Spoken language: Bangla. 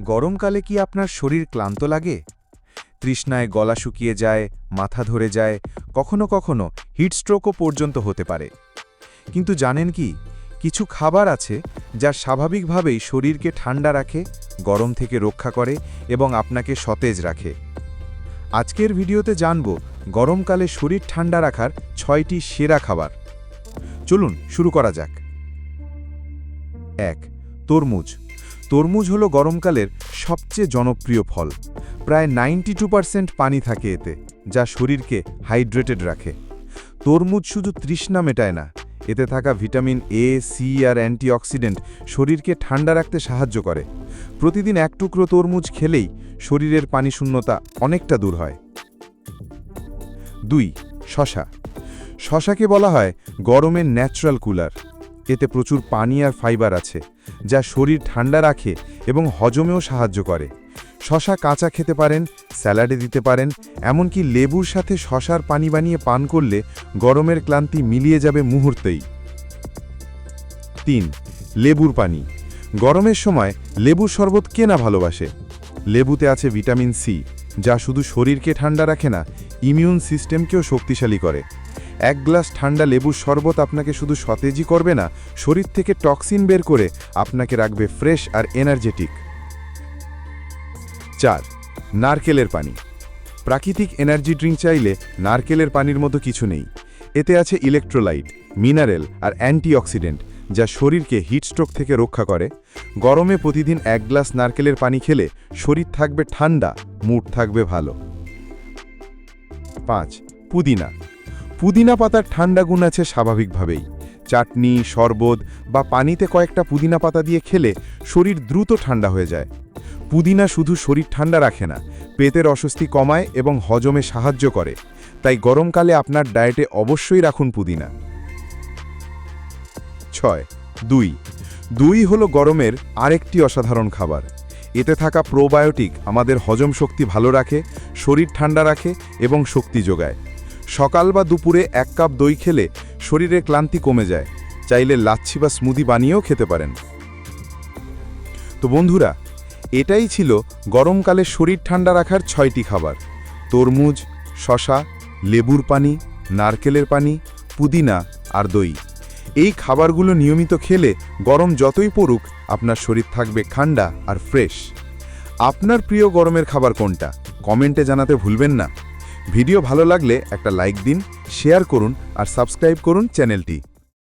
গরমকালে কি আপনার শরীর ক্লান্ত লাগে? তৃষ্ণায় গলা শুকিয়ে যায়, মাথা ধরে যায়, কখনো কখনো হিটস্ট্রোকও পর্যন্ত হতে পারে। কিন্তু জানেন কি, কিছু খাবার আছে যা স্বাভাবিকভাবেই শরীরকে ঠান্ডা রাখে, গরম থেকে রক্ষা করে এবং আপনাকে সতেজ রাখে। আজকের ভিডিওতে জানব গরমকালে শরীর ঠান্ডা রাখার ছয়টি সেরা খাবার। চলুন শুরু করা যাক। এক, তরমুজ। তরমুজ হলো গরমকালের সবচেয়ে জনপ্রিয় ফল। প্রায় নাইনটি পানি থাকে এতে, যা শরীরকে হাইড্রেটেড রাখে। তরমুজ শুধু তৃষ্ণা মেটায় না, এতে থাকা ভিটামিন এ সি আর অ্যান্টিঅক্সিডেন্ট শরীরকে ঠান্ডা রাখতে সাহায্য করে। প্রতিদিন এক টুকরো তরমুজ খেলেই শরীরের পানিশূন্যতা অনেকটা দূর হয়। দুই, শশা। শশাকে বলা হয় গরমের ন্যাচারাল কুলার এতে প্রচুর পানি আর ফাইবার আছে, যা শরীর ঠান্ডা রাখে এবং হজমেও সাহায্য করে। শশা কাঁচা খেতে পারেন, স্যালাডে দিতে পারেন, এমনকি লেবুর সাথে শশার পানি বানিয়ে পান করলে গরমের ক্লান্তি মিলিয়ে যাবে মুহূর্তেই। তিন, লেবুর পানি। গরমের সময় লেবুর শরবত কে না ভালোবাসে? লেবুতে আছে ভিটামিন সি, যা শুধু শরীরকে ঠান্ডা রাখে না, ইমিউন সিস্টেমকেও শক্তিশালী করে। এক গ্লাস ঠান্ডা লেবুর শরবত আপনাকে শুধু সতেজই করবে না, শরীর থেকে টক্সিন বের করে আপনাকে রাখবে ফ্রেশ আর এনার্জেটিক। চার, নারকেলের পানি। প্রাকৃতিক এনার্জি ড্রিঙ্ক চাইলে নারকেলের পানির মতো কিছু নেই। এতে আছে ইলেকট্রোলাইট, মিনারেল আর অ্যান্টিঅক্সিডেন্ট, যা শরীরকে হিটস্ট্রোক থেকে রক্ষা করে। গরমে প্রতিদিন এক গ্লাস নারকেলের পানি খেলে শরীর থাকবে ঠান্ডা, মুড থাকবে ভালো। পাঁচ, পুদিনা। পুদিনা পাতার ঠান্ডা গুণ আছে স্বাভাবিকভাবেই। চাটনি, শরবত বা পানিতে কয়েকটা পুদিনা পাতা দিয়ে খেলে শরীর দ্রুত ঠান্ডা হয়ে যায়। পুদিনা শুধু শরীর ঠান্ডা রাখে না, পেটের অস্বস্তি কমায় এবং হজমে সাহায্য করে। তাই গরমকালে আপনার ডায়েটে অবশ্যই রাখুন পুদিনা। ছয়, দুই। দুই হলো গরমের আরেকটি অসাধারণ খাবার। এতে থাকা প্রোবায়োটিক আমাদের হজম শক্তি ভালো রাখে, শরীর ঠান্ডা রাখে এবং শক্তি যোগায়। সকাল বা দুপুরে এক কাপ দই খেলে শরীরে ক্লান্তি কমে যায়। চাইলে লাচ্ছি বা স্মুদি বানিয়েও খেতে পারেন। তো বন্ধুরা, এটাই ছিল গরমকালে শরীর ঠান্ডা রাখার ছয়টি খাবার। তরমুজ শশা লেবুর পানি, নারকেলের পানি, পুদিনা আর দই। এই খাবারগুলো নিয়মিত খেলে গরম যতই পড়ুক আপনার শরীর থাকবে ঠান্ডা আর ফ্রেশ। আপনার প্রিয় গরমের খাবার কোনটা? কমেন্টে জানাতে ভুলবেন না। ভিডিও ভালো লাগলে একটা লাইক দিন শেয়ার করুন আর সাবস্ক্রাইব করুন চ্যানেলটি।